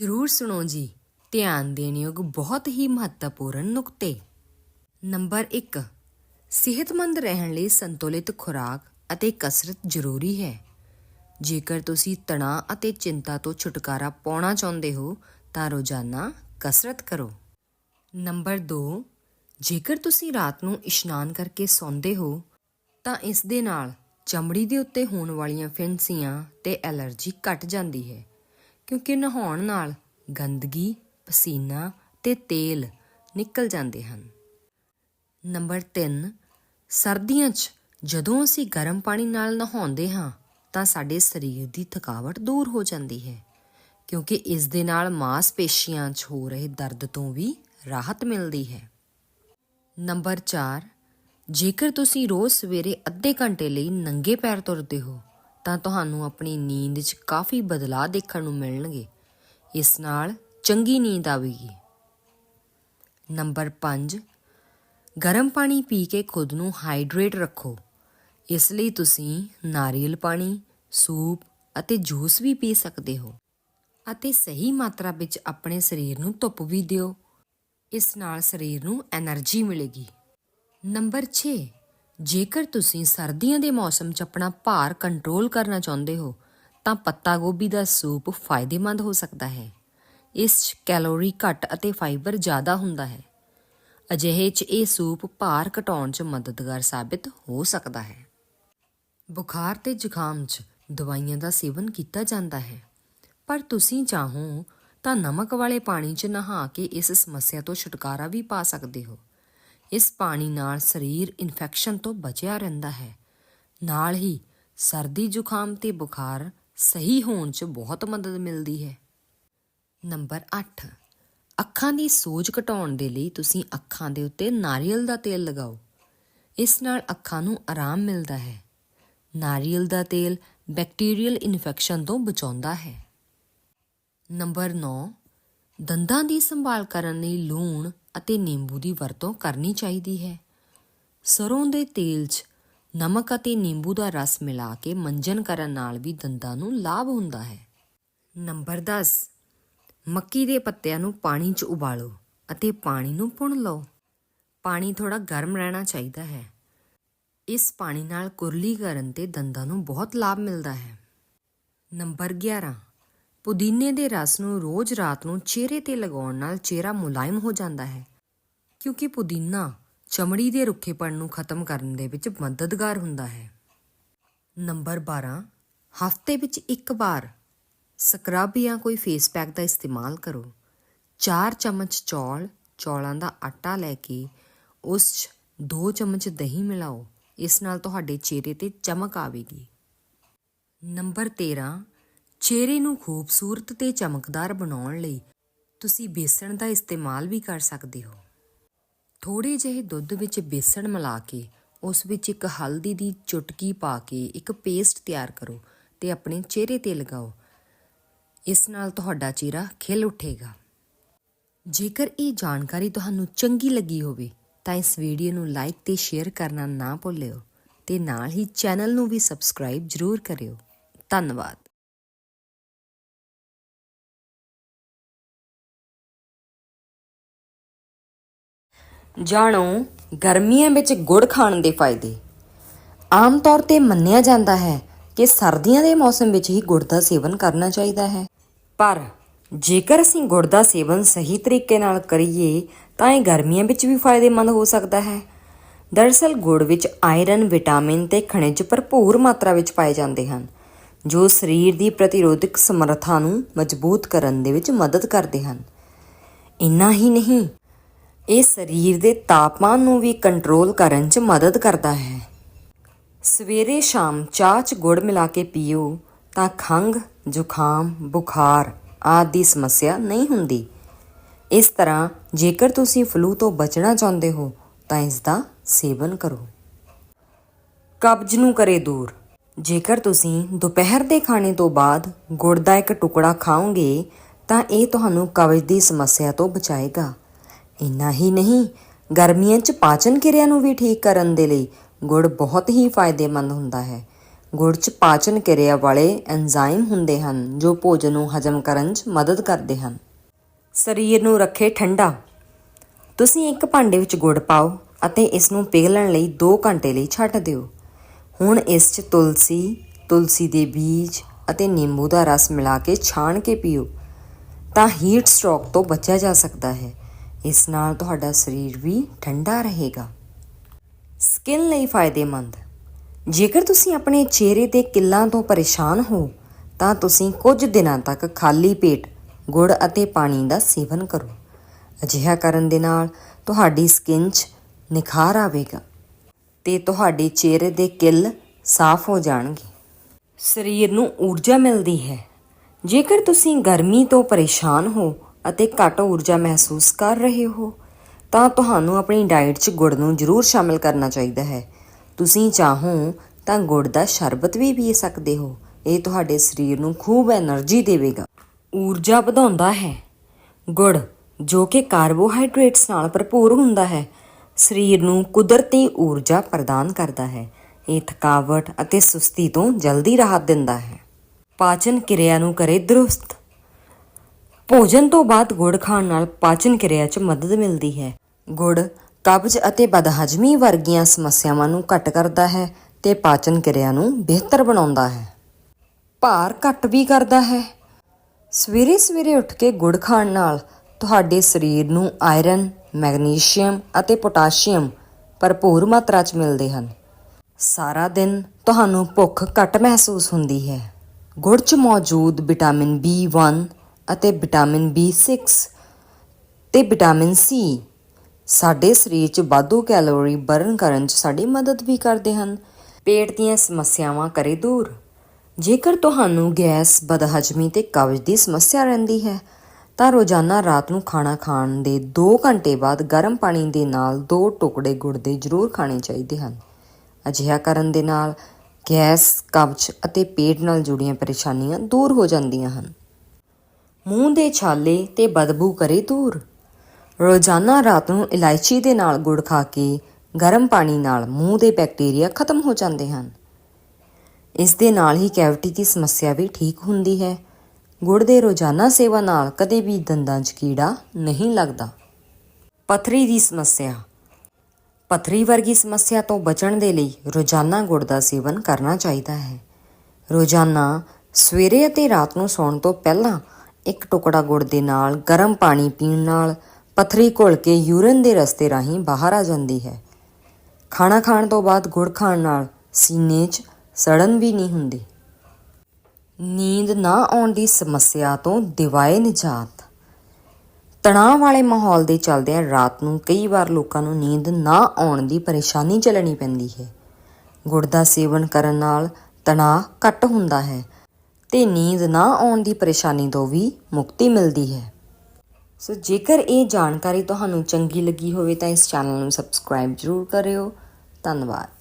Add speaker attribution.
Speaker 1: ਜ਼ਰੂਰ ਸੁਣੋ ਜੀ। ਧਿਆਨ ਦੇਣਯੋਗ ਬਹੁਤ ਹੀ ਮਹੱਤਵਪੂਰਨ ਨੁਕਤੇ। ਨੰਬਰ 1 ਸਿਹਤਮੰਦ ਰਹਿਣ ਲਈ ਸੰਤੁਲਿਤ ਖੁਰਾਕ ਅਤੇ ਕਸਰਤ ਜ਼ਰੂਰੀ ਹੈ। ਜੇਕਰ ਤੁਸੀਂ ਤਣਾਅ ਅਤੇ ਚਿੰਤਾ ਤੋਂ ਛੁਟਕਾਰਾ ਪਾਉਣਾ ਚਾਹੁੰਦੇ ਹੋ, ਤਾਂ ਰੋਜ਼ਾਨਾ ਕਸਰਤ ਕਰੋ। ਨੰਬਰ 2 ਜੇਕਰ ਤੁਸੀਂ ਰਾਤ ਨੂੰ ਇਸ਼ਨਾਨ ਕਰਕੇ ਸੌਂਦੇ ਹੋ, ਤਾਂ ਇਸ ਦੇ ਨਾਲ ਚਮੜੀ ਦੇ ਉੱਤੇ ਹੋਣ ਵਾਲੀਆਂ ਫਿੰਸੀਆਂ ਤੇ ਐਲਰਜੀ ਘਟ ਜਾਂਦੀ ਹੈ। ਕਿਉਂਕਿ ਨਹਾਉਣ ਨਾਲ ਗੰਦਗੀ, ਪਸੀਨਾ ਤੇ ਤੇਲ ਨਿਕਲ ਜਾਂਦੇ ਹਨ। ਨੰਬਰ 3 ਸਰਦੀਆਂ 'ਚ ਜਦੋਂ ਅਸੀਂ ਗਰਮ ਪਾਣੀ ਨਾਲ ਨਹਾਉਂਦੇ ਹਾਂ, ਤਾਂ ਸਾਡੇ ਸਰੀਰ ਦੀ ਥਕਾਵਟ ਦੂਰ ਹੋ ਜਾਂਦੀ ਹੈ, ਕਿਉਂਕਿ ਇਸ ਦੇ ਨਾਲ ਮਾਸਪੇਸ਼ੀਆਂ 'ਚ ਹੋ ਰਹੇ ਦਰਦ ਤੋਂ ਵੀ ਰਾਹਤ ਮਿਲਦੀ ਹੈ। ਨੰਬਰ 4 ਜੇਕਰ ਤੁਸੀਂ ਰੋਜ਼ ਸਵੇਰੇ ਅੱਧੇ ਘੰਟੇ ਲਈ ਨੰਗੇ ਪੈਰ ਤੁਰਦੇ ਹੋ ਤਾਂ ਤੁਹਾਨੂੰ ਆਪਣੀ ਨੀਂਦ 'ਚ ਕਾਫੀ ਬਦਲਾਅ ਦੇਖਣ ਨੂੰ ਮਿਲਣਗੇ। ਇਸ ਨਾਲ ਚੰਗੀ ਨੀਂਦ ਆਵੇਗੀ। ਨੰਬਰ 5 ਗਰਮ ਪਾਣੀ ਪੀ ਕੇ ਖੁਦ ਨੂੰ ਹਾਈਡਰੇਟ ਰੱਖੋ। ਇਸ ਲਈ ਤੁਸੀਂ ਨਾਰੀਅਲ ਪਾਣੀ, ਸੂਪ ਅਤੇ ਜੂਸ ਵੀ ਪੀ ਸਕਦੇ ਹੋ ਅਤੇ ਸਹੀ ਮਾਤਰਾ ਵਿੱਚ ਆਪਣੇ ਸਰੀਰ ਨੂੰ ਧੁੱਪ ਵੀ ਦਿਓ। ਇਸ ਨਾਲ ਸਰੀਰ ਨੂੰ એનર્ਜੀ ਮਿਲੇਗੀ। ਨੰਬਰ 6 ਜੇਕਰ ਤੁਸੀਂ ਸਰਦੀਆਂ ਦੇ ਮੌਸਮ 'ਚ ਆਪਣਾ ਭਾਰ ਕੰਟਰੋਲ ਕਰਨਾ ਚਾਹੁੰਦੇ ਹੋ, ਤਾਂ ਪੱਤਾ ਗੋਭੀ ਦਾ ਸੂਪ ਫਾਇਦੇਮੰਦ ਹੋ ਸਕਦਾ ਹੈ। ਇਸ 'ਚ ਕੈਲੋਰੀ ਘੱਟ ਅਤੇ ਫਾਈਬਰ ਜ਼ਿਆਦਾ ਹੁੰਦਾ ਹੈ। ਅਜਿਹੇ 'ਚ ਇਹ ਸੂਪ ਭਾਰ ਘਟਾਉਣ 'ਚ ਮਦਦਗਾਰ ਸਾਬਿਤ ਹੋ ਸਕਦਾ ਹੈ। ਬੁਖਾਰ ਤੇ ਜ਼ੁਕਾਮ 'ਚ ਦਵਾਈਆਂ ਦਾ ਸੇਵਨ ਕੀਤਾ ਜਾਂਦਾ ਹੈ। ਪਰ ਤੁਸੀਂ ਚਾਹੋ ਤਾਂ ਨਮਕ ਵਾਲੇ ਪਾਣੀ 'ਚ ਨਹਾ ਕੇ ਇਸ ਸਮੱਸਿਆ ਤੋਂ ਛੁਟਕਾਰਾ ਵੀ ਪਾ ਸਕਦੇ ਹੋ। ਇਸ ਪਾਣੀ ਨਾਲ ਸਰੀਰ ਇਨਫੈਕਸ਼ਨ ਤੋਂ ਬਚਿਆ ਰਹਿੰਦਾ ਹੈ। ਨਾਲ ਹੀ ਸਰਦੀ ਜ਼ੁਕਾਮ ਤੇ ਬੁਖਾਰ ਸਹੀ ਹੋਣ 'ਚ ਬਹੁਤ ਮਦਦ ਮਿਲਦੀ ਹੈ। ਨੰਬਰ 8 ਅੱਖਾਂ ਦੀ ਸੋਜ ਘਟਾਉਣ ਦੇ ਲਈ ਤੁਸੀਂ ਅੱਖਾਂ ਦੇ ਉੱਤੇ ਨਾਰੀਅਲ ਦਾ ਤੇਲ ਲਗਾਓ। ਇਸ ਨਾਲ ਅੱਖਾਂ ਨੂੰ ਆਰਾਮ ਮਿਲਦਾ ਹੈ। ਨਾਰੀਅਲ ਦਾ ਤੇਲ ਬੈਕਟੀਰੀਅਲ ਇਨਫੈਕਸ਼ਨ ਤੋਂ ਬਚਾਉਂਦਾ ਹੈ। ਨੰਬਰ 9 ਦੰਦਾਂ ਦੀ ਸੰਭਾਲ ਕਰਨ ਲਈ ਲੂਣ ਅਤੇ ਨਿੰਬੂ ਦੀ ਵਰਤੋਂ ਕਰਨੀ ਚਾਹੀਦੀ ਹੈ। ਸਰੋਂ ਦੇ ਤੇਲ 'ਚ ਨਮਕ ਅਤੇ ਨਿੰਬੂ ਦਾ ਰਸ ਮਿਲਾ ਕੇ ਮੰਜਨ ਕਰਨ ਨਾਲ ਵੀ ਦੰਦਾਂ ਨੂੰ ਲਾਭ ਹੁੰਦਾ ਹੈ। ਨੰਬਰ 10 ਮੱਕੀ ਦੇ ਪੱਤਿਆਂ ਨੂੰ ਪਾਣੀ 'ਚ ਉਬਾਲੋ ਅਤੇ ਪਾਣੀ ਨੂੰ ਪੁਣ ਲਓ। ਪਾਣੀ ਥੋੜਾ ਗਰਮ ਰਹਿਣਾ ਚਾਹੀਦਾ ਹੈ। ਇਸ ਪਾਣੀ ਨਾਲ ਕੁਰਲੀ ਕਰਨ ਤੇ ਦੰਦਾਂ ਨੂੰ ਬਹੁਤ ਲਾਭ ਮਿਲਦਾ ਹੈ। ਨੰਬਰ 11 ਪੁਦੀਨੇ ਦੇ ਰਸ ਨੂੰ ਰੋਜ਼ ਰਾਤ ਨੂੰ ਚਿਹਰੇ ਤੇ ਲਗਾਉਣ ਨਾਲ ਚਿਹਰਾ ਮੁਲਾਇਮ ਹੋ ਜਾਂਦਾ ਹੈ। ਕਿਉਂਕਿ ਪੁਦੀਨਾ ਚਮੜੀ ਦੇ ਰੁੱਖੇਪਣ ਨੂੰ ਖਤਮ ਕਰਨ ਦੇ ਵਿੱਚ ਮਦਦਗਾਰ ਹੁੰਦਾ ਹੈ। ਨੰਬਰ 12 ਹਫ਼ਤੇ ਵਿੱਚ ਇੱਕ ਵਾਰ ਸਕਰਬ ਜਾਂ ਕੋਈ ਫੇਸ ਪੈਕ ਦਾ ਇਸਤੇਮਾਲ ਕਰੋ। 4 ਚਮਚ ਚੌਲ, ਚੌਲਾਂ ਦਾ ਆਟਾ ਲੈ ਕੇ ਉਸ 'ਚ 2 ਚਮਚ ਦਹੀਂ ਮਿਲਾਓ। ਇਸ ਨਾਲ ਤੁਹਾਡੇ ਚਿਹਰੇ ਤੇ ਚਮਕ ਆਵੇਗੀ। ਨੰਬਰ 13 ਚਿਹਰੇ ਨੂੰ ਖੂਬਸੂਰਤ ਤੇ ਚਮਕਦਾਰ ਬਣਾਉਣ ਲਈ ਤੁਸੀਂ ਬੇਸਣ ਦਾ ਇਸਤੇਮਾਲ ਵੀ ਕਰ ਸਕਦੇ ਹੋ। ਥੋੜੇ ਜਿਹੇ ਦੁੱਧ ਵਿੱਚ ਬੇਸਣ ਮਿਲਾ ਕੇ ਉਸ ਵਿੱਚ ਇੱਕ ਹਲਦੀ ਦੀ ਚੁਟਕੀ ਪਾ ਕੇ ਇੱਕ ਪੇਸਟ ਤਿਆਰ ਕਰੋ ਤੇ ਆਪਣੇ ਚਿਹਰੇ ਤੇ ਲਗਾਓ। ਇਸ ਨਾਲ ਤੁਹਾਡਾ ਚਿਹਰਾ ਖਿਲ ਉੱਠੇਗਾ। ਜੇਕਰ ਇਹ ਜਾਣਕਾਰੀ ਤੁਹਾਨੂੰ ਚੰਗੀ ਲੱਗੀ ਹੋਵੇ ਤਾਂ ਇਸ ਵੀਡੀਓ ਨੂੰ ਲਾਈਕ ਤੇ ਸ਼ੇਅਰ ਕਰਨਾ ਨਾ ਭੁੱਲਿਓ ਤੇ ਨਾਲ ਹੀ ਚੈਨਲ ਨੂੰ ਵੀ ਸਬਸਕ੍ਰਾਈਬ ਜ਼ਰੂਰ ਕਰਿਓ। ਧੰਨਵਾਦ। ਜਾਣੋ, ਗਰਮੀਆਂ ਵਿੱਚ ਗੁੜ ਖਾਣ ਦੇ ਫਾਇਦੇ। ਆਮ ਤੌਰ ਤੇ ਮੰਨਿਆ ਜਾਂਦਾ ਹੈ ਕਿ ਸਰਦੀਆਂ ਦੇ ਮੌਸਮ ਵਿੱਚ ਹੀ ਗੁੜ ਦਾ ਸੇਵਨ ਕਰਨਾ ਚਾਹੀਦਾ ਹੈ। ਪਰ ਜੇਕਰ ਅਸੀਂ ਗੁੜ ਦਾ ਸੇਵਨ ਸਹੀ ਤਰੀਕੇ ਨਾਲ ਕਰੀਏ, ਤਾਂ ਇਹ ਗਰਮੀਆਂ ਵਿੱਚ ਵੀ ਫਾਇਦੇਮੰਦ ਹੋ ਸਕਦਾ ਹੈ। ਦਰਅਸਲ, ਗੁੜ ਵਿੱਚ ਆਇਰਨ, ਵਿਟਾਮਿਨ ਤੇ ਖਣਿਜ ਭਰਪੂਰ ਮਾਤਰਾ ਵਿੱਚ ਪਾਏ ਜਾਂਦੇ ਹਨ, ਜੋ ਸਰੀਰ ਦੀ ਪ੍ਰਤੀਰੋਧਕ ਸਮਰੱਥਾ ਨੂੰ ਮਜ਼ਬੂਤ ਕਰਨ ਦੇ ਵਿੱਚ ਮਦਦ ਕਰਦੇ ਹਨ। ਇੰਨਾ ਹੀ ਨਹੀਂ ਇਹ ਸਰੀਰ ਦੇ ਤਾਪਮਾਨ ਨੂੰ ਵੀ ਕੰਟਰੋਲ ਕਰਨ 'ਚ ਮਦਦ ਕਰਦਾ ਹੈ। ਸਵੇਰੇ ਸ਼ਾਮ ਚਾਹ 'ਚ ਗੁੜ ਮਿਲਾ ਕੇ ਪੀਓ ਤਾਂ ਖੰਘ, ਜ਼ੁਕਾਮ, ਬੁਖਾਰ ਆਦਿ ਦੀ ਸਮੱਸਿਆ ਨਹੀਂ ਹੁੰਦੀ। ਇਸ ਤਰ੍ਹਾਂ ਜੇਕਰ ਤੁਸੀਂ ਫਲੂ ਤੋਂ ਬਚਣਾ ਚਾਹੁੰਦੇ ਹੋ ਤਾਂ ਇਸ ਦਾ ਸੇਵਨ ਕਰੋ। ਕਬਜ਼ ਨੂੰ ਕਰੇ ਦੂਰ। ਜੇਕਰ ਤੁਸੀਂ ਦੁਪਹਿਰ ਦੇ ਖਾਣੇ ਤੋਂ ਬਾਅਦ ਗੁੜ ਦਾ ਇੱਕ ਟੁਕੜਾ ਖਾਓਗੇ ਤਾਂ ਇਹ ਤੁਹਾਨੂੰ ਕਬਜ਼ ਦੀ ਸਮੱਸਿਆ ਤੋਂ ਬਚਾਏਗਾ। ਇੰਨਾ ਹੀ ਨਹੀਂ, ਗਰਮੀਆਂ 'ਚ ਪਾਚਨ ਕਿਰਿਆ ਨੂੰ ਵੀ ਠੀਕ ਕਰਨ ਦੇ ਲਈ ਗੁੜ ਬਹੁਤ ਹੀ ਫਾਇਦੇਮੰਦ ਹੁੰਦਾ ਹੈ। ਗੁੜ 'ਚ ਪਾਚਨ ਕਿਰਿਆ ਵਾਲੇ ਐਂਜ਼ਾਈਮ ਹੁੰਦੇ ਹਨ, ਜੋ ਭੋਜਨ ਨੂੰ ਹਜਮ ਕਰਨ 'ਚ ਮਦਦ ਕਰਦੇ ਹਨ। ਸਰੀਰ ਨੂੰ ਰੱਖੇ ਠੰਡਾ। ਤੁਸੀਂ ਇੱਕ ਭਾਂਡੇ ਵਿੱਚ ਗੁੜ ਪਾਓ ਅਤੇ ਇਸ ਨੂੰ ਪਿਘਲਣ ਲਈ 2 ਘੰਟੇ ਲਈ ਛੱਡ ਦਿਓ। ਹੁਣ ਇਸ 'ਚ ਤੁਲਸੀ ਤੁਲਸੀ ਦੇ ਬੀਜ ਅਤੇ ਨਿੰਬੂ ਦਾ ਰਸ ਮਿਲਾ ਕੇ ਛਾਣ ਕੇ ਪੀਓ, ਤਾਂ ਹੀਟ ਸਟ੍ਰੋਕ ਤੋਂ ਬਚਿਆ ਜਾ ਸਕਦਾ ਹੈ। ਇਸ ਨਾਲ ਤੁਹਾਡਾ ਸਰੀਰ ਵੀ ਠੰਡਾ ਰਹੇਗਾ। ਸਕਿਨ ਲਈ ਫਾਇਦੇਮੰਦ। ਜੇਕਰ ਤੁਸੀਂ ਆਪਣੇ ਚਿਹਰੇ ਦੇ ਕਿੱਲਾਂ ਤੋਂ ਪਰੇਸ਼ਾਨ ਹੋ, ਤਾਂ ਤੁਸੀਂ ਕੁਝ ਦਿਨਾਂ ਤੱਕ ਖਾਲੀ ਪੇਟ ਗੁੜ ਅਤੇ ਪਾਣੀ ਦਾ ਸੇਵਨ ਕਰੋ। ਅਜਿਹਾ ਕਰਨ ਦੇ ਨਾਲ ਤੁਹਾਡੀ ਸਕਿਨ 'ਚ ਨਿਖਾਰ ਆਵੇਗਾ ਤੇ ਤੁਹਾਡੇ ਚਿਹਰੇ ਦੇ ਕਿੱਲ ਸਾਫ਼ ਹੋ ਜਾਣਗੇ। ਸਰੀਰ ਨੂੰ ਊਰਜਾ ਮਿਲਦੀ ਹੈ। ਜੇਕਰ ਤੁਸੀਂ ਗਰਮੀ ਤੋਂ ਪਰੇਸ਼ਾਨ ਹੋ ਅਤੇ ਘੱਟ ਊਰਜਾ ਮਹਿਸੂਸ ਕਰ ਰਹੇ ਹੋ, ਤਾਂ ਤੁਹਾਨੂੰ ਆਪਣੀ ਡਾਈਟ 'ਚ ਗੁੜ ਨੂੰ ਜ਼ਰੂਰ ਸ਼ਾਮਿਲ ਕਰਨਾ ਚਾਹੀਦਾ ਹੈ। ਤੁਸੀਂ ਚਾਹੋ ਤਾਂ ਗੁੜ ਦਾ ਸ਼ਰਬਤ ਵੀ ਪੀ ਸਕਦੇ ਹੋ। ਇਹ ਤੁਹਾਡੇ ਸਰੀਰ ਨੂੰ ਖੂਬ એનર્ਜੀ ਦੇਵੇਗਾ। ਊਰਜਾ ਵਧਾਉਂਦਾ ਹੈ। ਗੁੜ, ਜੋ ਕਿ ਕਾਰਬੋਹਾਈਡਰੇਟਸ ਨਾਲ ਭਰਪੂਰ ਹੁੰਦਾ ਹੈ, ਸਰੀਰ ਨੂੰ ਕੁਦਰਤੀ ਊਰਜਾ ਪ੍ਰਦਾਨ ਕਰਦਾ ਹੈ। ਇਹ ਥਕਾਵਟ ਅਤੇ ਸੁਸਤੀ ਤੋਂ ਜਲਦੀ ਰਾਹਤ ਦਿੰਦਾ ਹੈ। ਪਾਚਨ ਕਿਰਿਆ ਨੂੰ ਕਰੇ ਦਰੁਸਤ। ਭੋਜਨ ਤੋਂ ਬਾਅਦ ਗੁੜ ਖਾਣ ਨਾਲ ਪਾਚਨ ਕਿਰਿਆ 'ਚ ਮਦਦ ਮਿਲਦੀ ਹੈ। ਗੁੜ ਕਬਜ਼ ਅਤੇ ਬਦਹਜ਼ਮੀ ਵਰਗੀਆਂ ਸਮੱਸਿਆਵਾਂ ਨੂੰ ਘੱਟ ਕਰਦਾ ਹੈ ਤੇ ਪਾਚਨ ਕਿਰਿਆ ਨੂੰ ਬਿਹਤਰ ਬਣਾਉਂਦਾ ਹੈ। ਭਾਰ ਘੱਟ ਵੀ ਕਰਦਾ ਹੈ। ਸਵੇਰੇ ਸਵੇਰੇ ਉੱਠ ਕੇ ਗੁੜ ਖਾਣ ਨਾਲ ਤੁਹਾਡੇ ਸਰੀਰ ਨੂੰ ਆਇਰਨ, ਮੈਗਨੀਸ਼ੀਅਮ ਅਤੇ ਪੋਟਾਸ਼ੀਅਮ ਭਰਪੂਰ ਮਾਤਰਾ 'ਚ ਮਿਲਦੇ ਹਨ। ਸਾਰਾ ਦਿਨ ਤੁਹਾਨੂੰ ਭੁੱਖ ਘੱਟ ਮਹਿਸੂਸ ਹੁੰਦੀ ਹੈ। ਗੁੜ 'ਚ ਮੌਜੂਦ ਵਿਟਾਮਿਨ B1 ਅਤੇ ਵਿਟਾਮਿਨ B6 ਤੇ ਵਿਟਾਮਿਨ C ਸਾਡੇ ਸਰੀਰ 'ਚ ਵਾਧੂ ਕੈਲੋਰੀ ਬਰਨ ਕਰਨ 'ਚ ਸਾਡੀ ਮਦਦ ਵੀ ਕਰਦੇ ਹਨ। ਪੇਟ ਦੀਆਂ ਸਮੱਸਿਆਵਾਂ ਕਰੇ ਦੂਰ। ਜੇਕਰ ਤੁਹਾਨੂੰ ਗੈਸ, ਬਦਹਜ਼ਮੀ ਤੇ ਕਬਜ਼ ਦੀ ਸਮੱਸਿਆ ਰਹਿੰਦੀ ਹੈ, ਤਾਂ ਰੋਜ਼ਾਨਾ ਰਾਤ ਨੂੰ ਖਾਣਾ ਖਾਣ ਦੇ 2 ਘੰਟੇ ਬਾਅਦ ਗਰਮ ਪਾਣੀ ਦੇ ਨਾਲ 2 ਟੁਕੜੇ ਗੁੜ ਦੇ ਜ਼ਰੂਰ ਖਾਣੇ ਚਾਹੀਦੇ ਹਨ। ਅਜਿਹਾ ਕਰਨ ਦੇ ਨਾਲ ਗੈਸ, ਕਬਜ਼ ਅਤੇ ਪੇਟ ਨਾਲ ਜੁੜੀਆਂ ਪਰੇਸ਼ਾਨੀਆਂ ਦੂਰ ਹੋ ਜਾਂਦੀਆਂ ਹਨ। ਮੂੰਹ ਦੇ ਛਾਲੇ ਤੇ ਬਦਬੂ ਕਰੇ ਦੂਰ ਰੋਜ਼ਾਨਾ ਰਾਤ ਨੂੰ ਇਲਾਇਚੀ ਦੇ ਨਾਲ ਗੁੜ ਖਾ ਕੇ ਗਰਮ ਪਾਣੀ ਨਾਲ ਮੂੰਹ ਦੇ ਬੈਕਟੀਰੀਆ ਖਤਮ ਹੋ ਜਾਂਦੇ ਹਨ। ਇਸ ਦੇ ਨਾਲ ਹੀ ਕੈਵਿਟੀ ਦੀ ਸਮੱਸਿਆ ਵੀ ਠੀਕ ਹੁੰਦੀ ਹੈ। ਗੁੜ ਦੇ ਰੋਜ਼ਾਨਾ ਸੇਵਾ ਨਾਲ ਕਦੇ ਵੀ ਦੰਦਾਂ 'ਚ ਕੀੜਾ ਨਹੀਂ ਲੱਗਦਾ। ਪਥਰੀ ਦੀ ਸਮੱਸਿਆ। ਪਥਰੀ ਵਰਗੀ ਸਮੱਸਿਆ ਤੋਂ ਬਚਣ ਦੇ ਲਈ ਰੋਜ਼ਾਨਾ ਗੁੜ ਦਾ ਸੇਵਨ ਕਰਨਾ ਚਾਹੀਦਾ ਹੈ। ਰੋਜ਼ਾਨਾ ਸਵੇਰੇ ਅਤੇ ਰਾਤ ਨੂੰ ਸੌਣ ਤੋਂ ਪਹਿਲਾਂ ਇੱਕ ਟੁਕੜਾ ਗੁੜ ਦੇ ਨਾਲ, ਗਰਮ ਪਾਣੀ ਪੀਣ ਨਾਲ ਪਥਰੀ ਘੁਲ ਕੇ ਯੂਰਨ ਦੇ ਰਸਤੇ ਰਾਹੀਂ ਬਾਹਰ ਆ ਜਾਂਦੀ ਹੈ। ਖਾਣਾ ਖਾਣ ਤੋਂ ਬਾਅਦ ਗੁੜ ਖਾਣ ਨਾਲ ਸੀਨੇ 'ਚ ਸੜਨ ਵੀ ਨਹੀਂ ਹੁੰਦੀ। ਨੀਂਦ ਨਾ ਆਉਣ ਦੀ ਸਮੱਸਿਆ ਤੋਂ ਦਿਵਾਏ ਨਿਜਾਤ। ਤਣਾਅ ਵਾਲੇ ਮਾਹੌਲ ਦੇ ਚੱਲਦਿਆਂ ਰਾਤ ਨੂੰ ਕਈ ਵਾਰ ਲੋਕਾਂ ਨੂੰ ਨੀਂਦ ਨਾ ਆਉਣ ਦੀ ਪਰੇਸ਼ਾਨੀ ਚੱਲਣੀ ਪੈਂਦੀ ਹੈ। ਗੁੜ ਦਾ ਸੇਵਨ ਕਰਨ ਨਾਲ ਤਣਾਅ ਘੱਟ ਹੁੰਦਾ ਹੈ। ਤੇ ਨੀਂਦ ਨਾ ਆਉਣ ਦੀ ਪਰੇਸ਼ਾਨੀ ਤੋਂ ਵੀ ਮੁਕਤੀ ਮਿਲਦੀ ਹੈ। ਸੋ ਜੇਕਰ ਇਹ ਜਾਣਕਾਰੀ ਤੁਹਾਨੂੰ ਚੰਗੀ ਲੱਗੀ ਹੋਵੇ ਤਾਂ ਇਸ ਚੈਨਲ ਨੂੰ ਸਬਸਕ੍ਰਾਈਬ ਜ਼ਰੂਰ ਕਰਿਓ। ਧੰਨਵਾਦ।